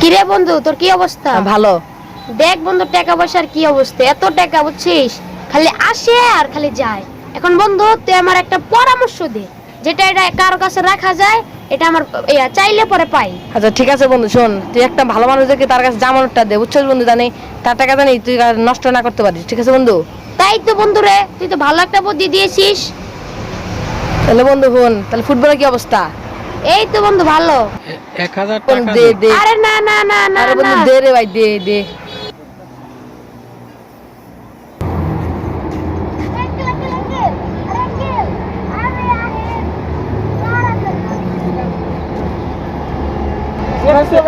কিরে বন্ধু তোর কি অবস্থা? ভালো। দেখ বন্ধু টাকা পয়সার কি অবস্থা? এত টাকা বুঝছিস? খালি আসে আর খালি যায়। এখন বন্ধু তুই আমার একটা পরামর্শ দে যেটা এটা কারও কাছে রাখা যায় এটা আমার ইয়া, চাইলে পরে পাই। আচ্ছা ঠিক আছে বন্ধু শোন তুই একটা ভালো মানুষ দেখে তার কাছে জামানতটা দে বুঝছিস বন্ধু জানি তার টাকা জানি তুই আর নষ্ট না করতে পারিস ঠিক আছে বন্ধু? তাই তো বন্ধু রে তুই তো ভালো একটা বুদ্ধি দিয়েছিস। তাহলে বন্ধু ফোন তাহলে ফুটবলের কি অবস্থা? এই তো বন্ধু ভালো। এক হাজার টাকা দে দে। আরে না না না না আরে বন্ধু দে রে ভাই দে দে।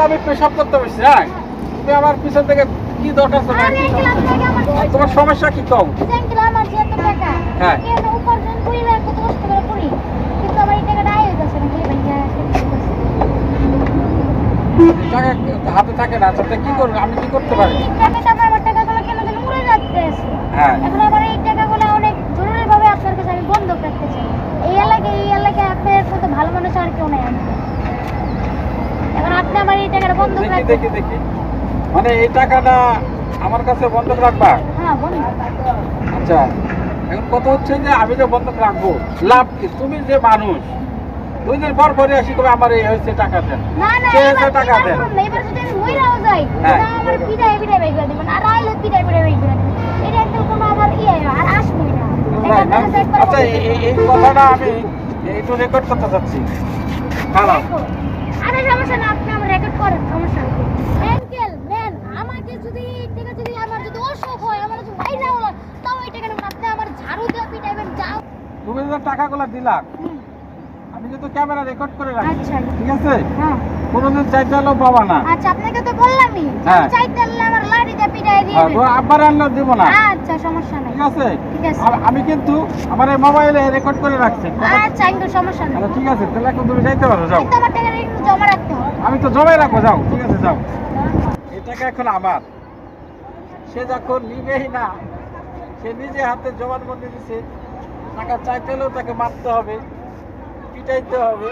আমি পেশাব করতে বসছি হ্যাঁ তুমি আমার পিছন থেকে কি দরকার তোমার সমস্যা কি কম? হ্যাঁ। টাকা হাতে থাকে না আচ্ছা কি করব? আমি কি করতে পারি? আমি তো আমার টাকাগুলো কেন যেন উড়ে যাচ্ছে হ্যাঁ। এখন আমার এই টাকাগুলো অনেক জরুরি ভাবে আপনার কাছে আমি বন্ধক রাখতে চাই এই এলাকায় এই এলাকায় আপনার মতো ভালো মানুষ আর কেউ নেই এখন আপনি আমার এই টাকাটা বন্ধক দেখি রাখবেন? দেখি দেখি। মানে এই টাকাটা আমার কাছে বন্ধক রাখবা? হ্যাঁ বন্ধক আচ্ছা। এখন কথা হচ্ছে যে আমি যে বন্ধক রাখব লাভ কি? তুমি যে মানুষ দুই দিন পর পরে আসি কবে আমার এই হয়েছে টাকা দেন। সে হয়েছে টাকা দেন। আচ্ছা এই- কথাটা আমি একটু রেকর্ড করতে চাচ্ছি। আরে সমস্যা না আপনি আমার রেকর্ড করেন সমস্যা আঙ্কেল ম্যান আমাকে যদি টাকা যদি আমার যদি অসুখ হয় আমার যদি ভাই না হলো তাও এই টাকা আপনি আমার ঝাড়ু দিয়ে পিটাইবেন যাও। তুমি যে টাকাগুলো দিলা আমি কিন্তু ক্যামেরা রেকর্ড করে রাখি। আচ্ছা। ঠিক আছে? হ্যাঁ। কোনোদিন চাইতে হলেও পাবা না। আচ্ছা আপনাকে তো বললামই। হ্যাঁ। চাইতে হলে আমার লাড়ি দিয়ে পিটাই আর দিবেন তোমার আব্বার আনলেও দিব না। আচ্ছা সমস্যা নেই। ঠিক আছে? ঠিক আছে। আমি কিন্তু আমার এই মোবাইলে রেকর্ড করে রাখছি। আচ্ছা কিন্তু সমস্যা নেই। আচ্ছা ঠিক আছে তাহলে এখন তুমি যাইতে পারো যাও। কিন্তু আমার টাকাটা একটু জমা রাখতে হবে। আমি তো জমাই রাখব যাও। ঠিক আছে যাও। এই টাকা এখন আমার। সে যখন নিবেই না সে নিজে হাতে জবানবন্দি দিছে টাকা চাইতে হলেও তাকে মারতে হবে। পিটাইতে হবে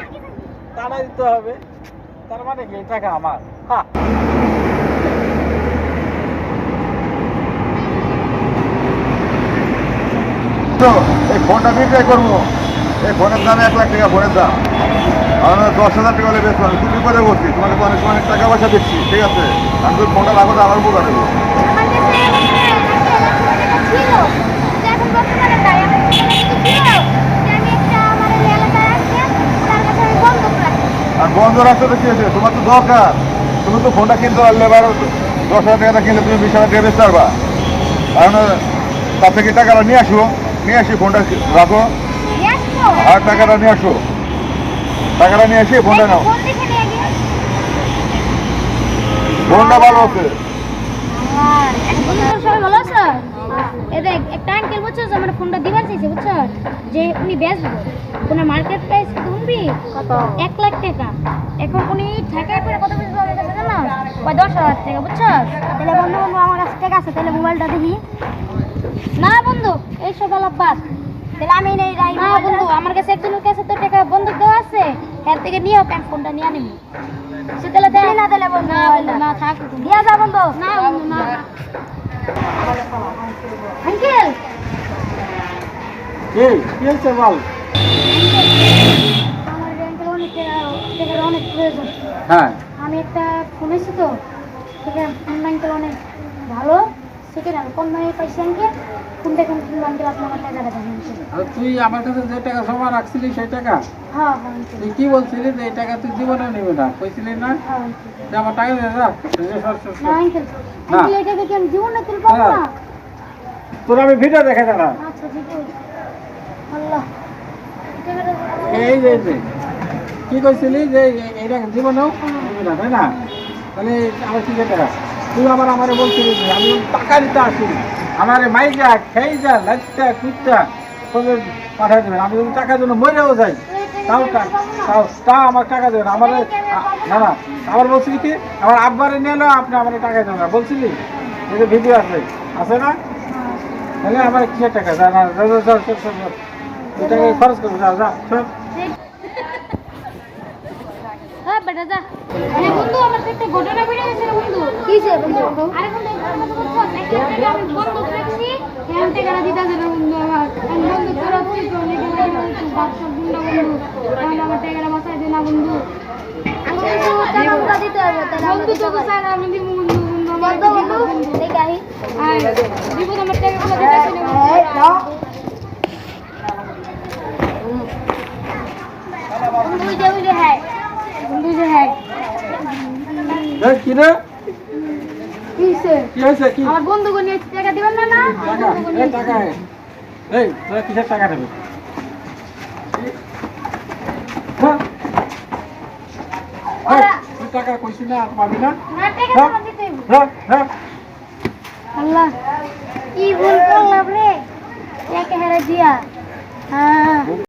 তাড়া দিতে হবে। তার মানে কি? এই টাকা আমার? হ্যাঁ এই ফোনটা বিক্রয় করব। এই ফোনের দাম এক লাখ টাকা ফোনের দাম। আমরা দশ হাজার টাকা হলে বেচবো। আমি তুমি বিপদে বলছি তোমাকে তো অনেক অনেক টাকা পয়সা দিচ্ছি ঠিক আছে? আমি তুমি ফোনটা রাখো তো আমার উপকার দেবো আমার কাছে একটা টাকা ছিল কিন্তু এখন বর্তমানে নাই আমার কাছে কিছু ছিল যে আমি একটা আমার এই এলাকায় আছে তার কাছে আমি বন্ধক রাখি আর বন্ধ রাখতে তো কি হয়েছে তোমার তো দরকার। তুমি তো ফোনটা কিনতে পারলে এবার দশ হাজার টাকাটা কিনলে তুমি বিশ হাজার টাকা বেচতে পারবা। কারণ তার থেকে টাকাটা নিয়ে আসো নিয়ে আসি ফোনটা রাখো। আর টাকাটা নিয়ে আসো। টাকাটা নিয়ে আসি ফোনটা নাও। ফোনটা আছে। সবাই ভালো আছে? এ দেখ একটা আঙ্কেল বুঝছ আমার ফোনটা দিবার চাইছে বুঝছ? যে উনি বেচবো কোনো মার্কেট প্রাইস শুনবি কত? এক লাখ টাকা। এখন উনি ঠেকায় করে কত বেশি আমার কাছে জানো? ওই দশ হাজার টাকা বুঝছ? তাহলে বন্ধু বন্ধু আমার কাছে টাকা আছে তাহলে মোবাইলটা দেখি। না বন্ধু এইসব আলাপ বাদ। তাহলে আমি নেই রাই না বন্ধু আমার কাছে একজনের কাছে তো টাকা বন্ধক দেওয়া আছে। এর থেকে নিয়েও প্যান ফোনটা নিয়ে নিবি সে তাহলে দেয়। না তাহলে বন্ধু না বন্ধু না থাক। দিয়া যা বন্ধু। না বন্ধু না। আঙ্কেল এই কি হয়েছে বল আমার আঙ্কেল অনেক টাকা টাকার অনেক প্রয়োজন হ্যাঁ। আমি একটা এসেছি তো সেটা অনেক ভালো সেকেন্ড হ্যান্ড কম দামে পাইছি আঙ্কেল ফোনটা এখন কিনবো আঙ্কেল আপনি আমার টাকাটা দেন। আর তুই আমার কাছে যে টাকা জমা রাখছিলি সেই টাকা? হ্যাঁ হ্যাঁ তুই কি বলছিলি যে এই টাকা তুই জীবনে নিবি না? কইছিলি না? হ্যাঁ আমার টাকা যা এই যে সর, সর, সর। না আঙ্কেল আঙ্কেল এই টাকা কি আমি জীবনে তুলব না। তোর আমি ভিডিও দেখে দাঁড়া আচ্ছা ঠিক আছে আল্লাহ। এই যে। কি কইছিলি যে এইটা জীবনেও নিবি না তাই না? তাহলে আমার কি টাকা তুই আবার আমারে বলছিলি আমি টাকা দিতে আসি আমারে মাইজা খেয়ে যা কুইটটা তোদের পাঠাই দেবেন। আমি যদি টাকার জন্য মরেও যাই। তাও তাও তাও আমার টাকা দেবেন আমার না না। আবার বলছিলি কি? আমার আব্বারে নিয়ে এলো আপনি আমার টাকা দেবেন না। বলছিলি? যে ভিডিও আছে। আছে না? তাহলে আমার কিসের টাকা? যা না যা, যা, খরচ করব যা যা বেটা যা। মানে বন্ধু আমার একটা ঘটনা বেড়ে গেছে কিসে বন্ধু। কি যে বন্ধু? আরে বন্ধু আমার কথা বলছো একটা টাকা আমি বন্ধক রাখছি হ্যাঁ টাকাটা দিতে যাবে বন্ধু আমার। আমি বন্ধু করাচ্ছি তো লেগে লাগে একটু বাচ্চা গুন্ডা বন্ধু। তাহলে আমার টাকাটা বাঁচাই দে না বন্ধু। বন্ধু টাকাটা দিতে হবে বন্ধু তো না আমি দিব বন্ধু বন্ধু বন্ধু দেখে আহি দিব আমার টাকাগুলো দিতে চাই না বন্ধু যে বুঝে হ্যাঁ বন্ধু যে হ্যাঁ এই, কি রে? কি হয়েছে? কি? আমার বন্ধুকে নিয়ে টাকা দিবেন না না? টাকা এই টাকা এই। তোরা কিসের টাকা নেবে? হ্যাঁ? টাকা কইছি না আর পাবি না। হ্যাঁ? হ্যাঁ আল্লাহ কি ভুল করলাম রে? একে হেরে দিয়া। হ্যাঁ।